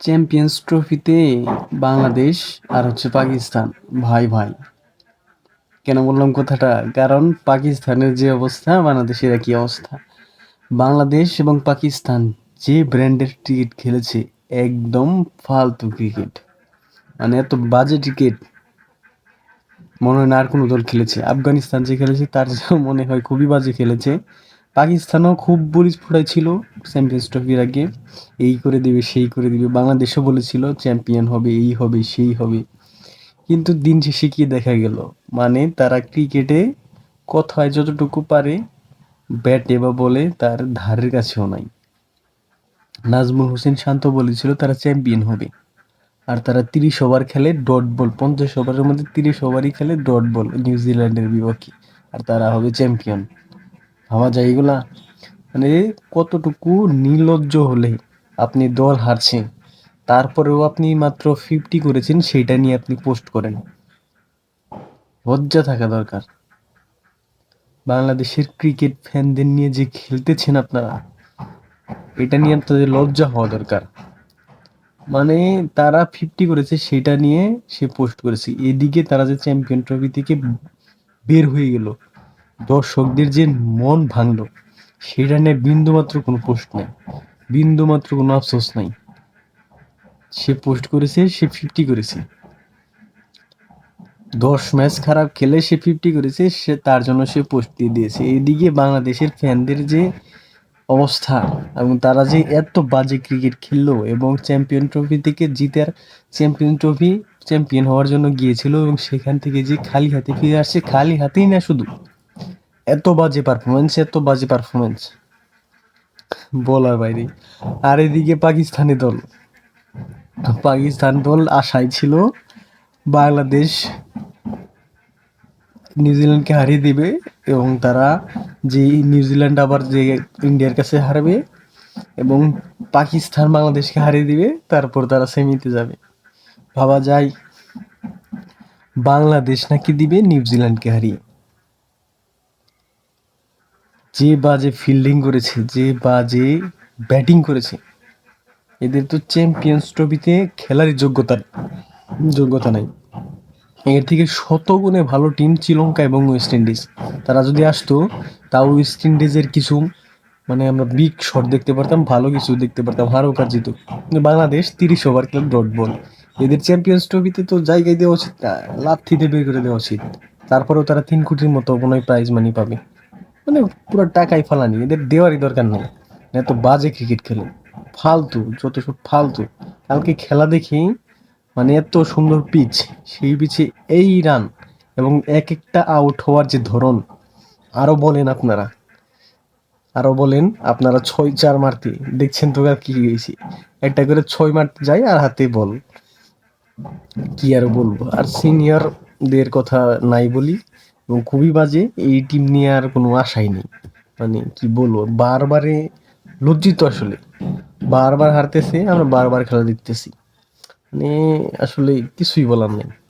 Champions ট্রফিতে বাংলাদেশ আর হচ্ছে পাকিস্তান। ভাই ভাই। কেন বললাম কথাটা? কারণ পাকিস্তানের যে অবস্থা, বাংলাদেশের একই অবস্থা। বাংলাদেশ এবং পাকিস্তান যে ব্র্যান্ডের ক্রিকেট খেলেছে, একদম ফালতু ক্রিকেট। মানে এত বাজে ক্রিকেট মনে হয় না আর কোনো দল খেলেছে। আফগানিস্তান যে খেলেছে, তার মনে হয় খুবই বাজে খেলেছে। পাকিস্তানও খুব বলিস ছিল চ্যাম্পিয়ন্স ট্রফির আগে। এই করে দিবে, সেই করে দিবে। বাংলাদেশও বলেছিল চ্যাম্পিয়ন হবে, এই হবে, সেই হবে। কিন্তু দিন শেষে কি দেখা গেল? মানে তারা ক্রিকেটে কথায় যতটুকু পারে, ব্যাটে বা বলে তার ধারের কাছেও নাই। নাজমুল হোসেন শান্ত বলেছিল, তারা চ্যাম্পিয়ন হবে। আর তারা তিরিশ ওভার খেলে ডট বল পঞ্চাশ ওভারের মধ্যে তিরিশ ওভারই খেলে ডট বল নিউজিল্যান্ডের বিপক্ষে। আর তারা হবে চ্যাম্পিয়ন ভাবা যায় এগুলা মানে কতটুকু নির্লজ্জ হলে আপনি দল হারছেন, তারপরেও আপনি মাত্র ফিফটি করেছেন সেইটা নিয়ে আপনি পোস্ট করেন। লজ্জা থাকা দরকার। বাংলাদেশের ক্রিকেট ফ্যানদের নিয়ে যে খেলতেছেন আপনারা, এটা নিয়ে আপনাদের লজ্জা হওয়া দরকার। মানে তারা ফিফটি করেছে, সেটা নিয়ে সে পোস্ট করেছে। এদিকে তারা যে চ্যাম্পিয়ন ট্রফি থেকে বের হয়ে গেল দর্শকদের যে মন ভাঙলো, সেটা নিয়ে বিন্দুমাত্র কোনো পোস্ট নাই। বিন্দুমাত্র কোনো আফসোস নাই। সে পোস্ট করেছে, সে ফিফটি করেছে। দশ ম্যাচ খারাপ খেলে সে ফিফটি করেছে, সে তার জন্য সে পোস্ট দিয়ে দিয়েছে। এদিকে বাংলাদেশের ফ্যানদের যে অবস্থা এবং তারা যে এত বাজে ক্রিকেট খেললো এবং চ্যাম্পিয়ন ট্রফি থেকে জিতার চ্যাম্পিয়ন ট্রফি চ্যাম্পিয়ন হওয়ার জন্য গিয়েছিল এবং সেখান থেকে যে খালি হাতে ফিরে আসছে, খালি হাতেই না শুধু এত বাজে পারফরমেন্স এত বাজে পারফরমেন্স বলার বাইরে। আর এদিকে পাকিস্তানি দল। পাকিস্তান দল আশায় ছিল বাংলাদেশ নিউজিল্যান্ডকে হারিয়ে দিবে এবং তারা যে নিউজিল্যান্ড আবার যে ইন্ডিয়ার কাছে হারবে এবং পাকিস্তান বাংলাদেশকে হারিয়ে দিবে, তারপর তারা সেমিতে যাবে। ভাবা যায় বাংলাদেশ নাকি দিবে নিউজিল্যান্ডকে হারিয়ে। যে বাজে ফিল্ডিং করেছে, যে বাজে ব্যাটিং করেছে, এদের তো চ্যাম্পিয়ন্স ট্রফিতে খেলারই যোগ্যতা যোগ্যতা নাই। এর থেকে শত গুণে ভালো টিম শ্রীলঙ্কা এবং ওয়েস্ট ইন্ডিজ তারা যদি আসতো, তাও ওয়েস্ট ইন্ডিজের কিছু মানে আমরা বিগ শট দেখতে পারতাম, ভালো কিছু দেখতে পারতাম হারও কার জিত বাংলাদেশ তিরিশ ওভার খেলে ডট বল এদের চ্যাম্পিয়ন্স ট্রফিতে তো জায়গায় দেওয়া উচিত না থিতে বের করে দেওয়া উচিত। তারপরেও তারা তিন কোটির মতো কোনো প্রাইজ মানি পাবে। মানে পুরো টাকাই ফালানি, এদের দেওয়ারই দরকার নেই। এত বাজে ক্রিকেট খেলে, ফালতু, যত সব ফালতু। কালকে খেলা দেখি মানে এত সুন্দর পিচ সেই পিচে এই রান এবং এক একটা আউট হওয়ার যে ধরন আরও বলেন আপনারা। আরও বলেন, আপনারা ছয় চার মারতে, দেখছেন তো আর কি হয়েছে একটা করে ছয় মারতে যাই আর হাতে বল কি আর বলব? আর সিনিয়রদের কথা নাই বলি এবং খুবই বাজে, এই টিম নিয়ে আর কোনো আশাই নেই। মানে কি বলব, বারবারে লজ্জিত আসলে। বারবার হারতেছে, আমরা বারবার খেলা দেখতেছি। মানে আসলে কিছুই বলার নেই।